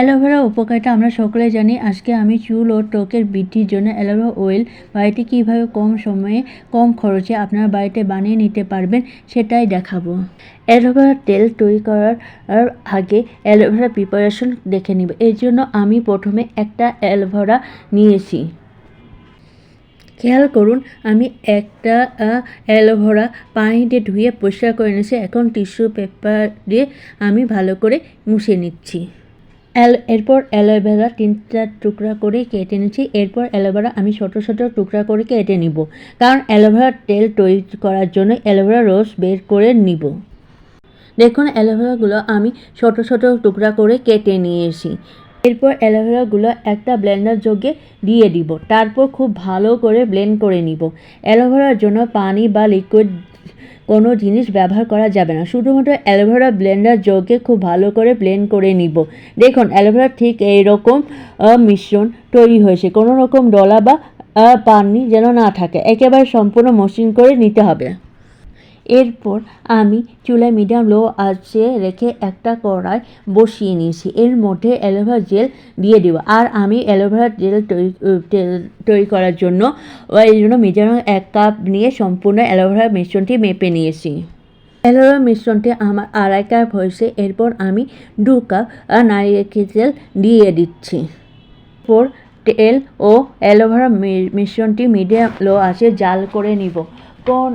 Aloe vera উপকারটা আমরা সকলে জানি। আজকে আমি চুল ও ত্বকের বৃদ্ধির জন্য অ্যালোভেরা অয়েল বাড়িতে কীভাবে কম সময়ে কম খরচে আপনারা বাড়িতে বানিয়ে নিতে পারবেন সেটাই দেখাবো। অ্যালোভেরা তেল তৈরি করার আগে অ্যালোভেরা প্রিপারেশন দেখে নিব। এর জন্য আমি প্রথমে একটা অ্যালোভেরা নিয়েছি। খেয়াল করুন, আমি একটা অ্যালোভেরা পানি দিয়ে ধুয়ে পরিষ্কার করে নিয়েছি। এখন টিস্যু পেপার দিয়ে আমি ভালো করে মুছে নিচ্ছি। অ্যাল, এরপর অ্যালোভেরা তিনটা টুকরা করে কেটে নিচ্ছি। এরপর অ্যালোভেরা আমি ছোটো ছোটো টুকরা করে কেটে নিব। কারণ অ্যালোভেরার তেল তৈরি করার জন্য অ্যালোভেরা রস বের করে নিব। দেখুন, অ্যালোভেরাগুলো আমি ছোট ছোট টুকরা করে কেটে নিয়েছি। এরপর অ্যালোভেরাগুলো একটা ব্লেন্ডার যোগে দিয়ে দিব। তারপর খুব ভালো করে ব্লেন্ড করে নিব। অ্যালোভেরার জন্য পানি বা লিকুইড কোনো জিনিস ব্যবহার করা যাবে না। শুধুমাত্র অ্যালোভেরা ব্লেন্ডার যোগে খুব ভালো করে ব্লেন্ড করে নিব। দেখুন, অ্যালোভেরা ঠিক এই রকম মিশ্রণ তৈরি হয়েছে। কোনো রকম ডলা বা পানি যেন না থাকে। একেবারে সম্পূর্ণ মসৃণ করে নিতে হবে। এরপর আমি চুলায় মিডিয়াম লো আঁচে রেখে একটা কড়াই বসিয়ে নিয়েছি। এর মধ্যে অ্যালোভেরা জেল দিয়ে দেবো। আর আমি অ্যালোভেরা জেল তৈরি, তেল তৈরি করার জন্য এই জন্য মিডিয়াম এক কাপ নিয়ে সম্পূর্ণ অ্যালোভেরা মিশ্রণটি মেপে নিয়েছি। অ্যালোভেরা মিশ্রণটি আমার আড়াই কাপ হয়েছে। এরপর আমি দু কাপ নারিকেল তেল দিয়ে দিচ্ছি। এরপর তেল ও অ্যালোভেরা মিশ্রণটি মিডিয়াম লো আছে জাল করে নিব। কোন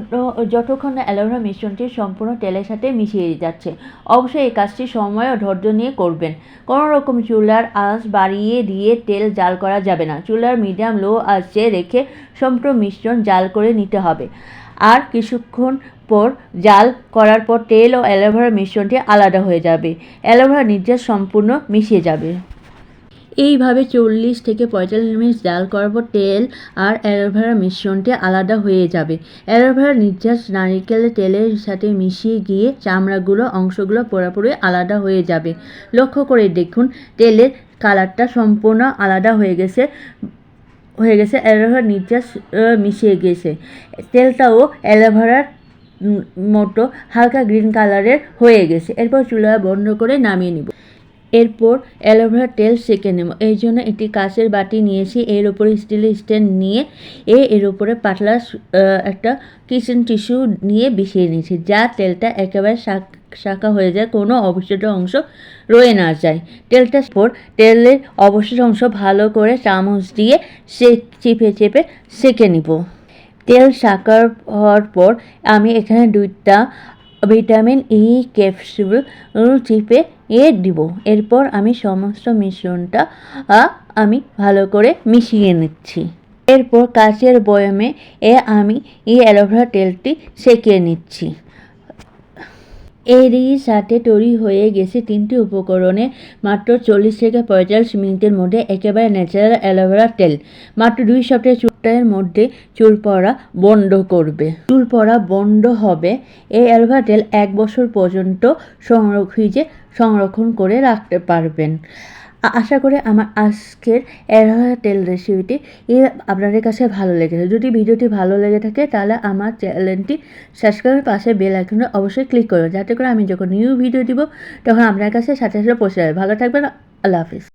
যতক্ষণ না অ্যালোভেরা মিশ্রণটি সম্পূর্ণ তেলের সাথে মিশিয়ে যাচ্ছে, অবশ্যই এই কাজটি সময় ও ধৈর্য নিয়ে করবেন। কোনো রকম চুলার আঁচ বাড়িয়ে দিয়ে তেল জাল করা যাবে না। চুলার মিডিয়াম লো আঁচে রেখে সম্পূর্ণ মিশ্রণ জাল করে নিতে হবে। আর কিছুক্ষণ পর জাল করার পর তেল ও অ্যালোভেরা মিশ্রণটি আলাদা হয়ে যাবে। অ্যালোভেরা নির্যাস সম্পূর্ণ মিশিয়ে যাবে। এইভাবে চল্লিশ থেকে পঁয়তাল্লিশ মিনিট জাল করার পর তেল আর অ্যালোভেরার মিশ্রণটি আলাদা হয়ে যাবে। অ্যালোভেরা নির্যাস নারিকেলের তেলের সাথে মিশিয়ে গিয়ে চামড়াগুলো, অংশগুলো পুরোপুরি আলাদা হয়ে যাবে। লক্ষ্য করে দেখুন, তেলের কালারটা সম্পূর্ণ আলাদা হয়ে গেছে হয়ে গেছে, অ্যালোভেরা নির্যাস মিশিয়ে গেছে। তেলটাও অ্যালোভেরার মতো হালকা গ্রিন কালারের হয়ে গেছে। এরপর চুলা বন্ধ করে নামিয়ে নিব। এরপর অ্যালোভেরা তেল সেঁকে নেব। এই জন্য একটি কাঁচের বাটি নিয়েছি। এর উপরে স্টিলের স্ট্যান্ড নিয়ে এ, এর উপরে পাতলা একটা কিচেন টিস্যু নিয়ে বিছিয়ে নিয়েছি, যা তেলটা একেবারে শাক শাখা হয়ে যায়, কোনো অবশিষ্ট অংশ রয়ে না যায়। তেলটার পর তেলের অবশিষ্ট অংশ ভালো করে চামচ দিয়ে সে, চেপে চেপে সেঁকে নিব। তেল শাকার হওয়ার পর আমি এখানে দুইটা ভিটামিন ই ক্যাপসুল চিপে এ দিব। এরপর আমি সমস্ত মিশ্রণটা আমি ভালো করে মিশিয়ে নিচ্ছি। এরপর কাচের বয়মে এ আমি এই অ্যালোভেরা তেলটি সেঁকে নিচ্ছি। এরই সাথে তৈরি হয়ে গেছে তিনটি উপকরণে মাত্র চল্লিশ থেকে পঁয়তাল্লিশ মিনিটের মধ্যে একেবারে ন্যাচারাল অ্যালোভেরা তেল। মাত্র দুই সপ্তাহের মধ্যে চুল পড়া বন্ধ করবে। চুল পড়া বন্ধ হবে। এই অ্যালোভেরা তেল এক বছর পর্যন্ত সংরক্ষ ফ্রিজে সংরক্ষণ করে রাখতে পারবেন। আশা করি আমার আজকের অ্যালোভেরা তেল রেসিপিটি আপনাদের কাছে ভালো লেগেছে। যদি ভিডিওটি ভালো লেগে থাকে, তাহলে আমার চ্যানেলটি সাবস্ক্রাইবের পাশে বেল আইকনে অবশ্যই ক্লিক করুন যাতে করে আমি যখন নিউ ভিডিও দিব, তখন আপনার কাছে সাথে সাথে পৌঁছে যাবে। ভালো থাকবেন, আল্লাহ হাফিজ।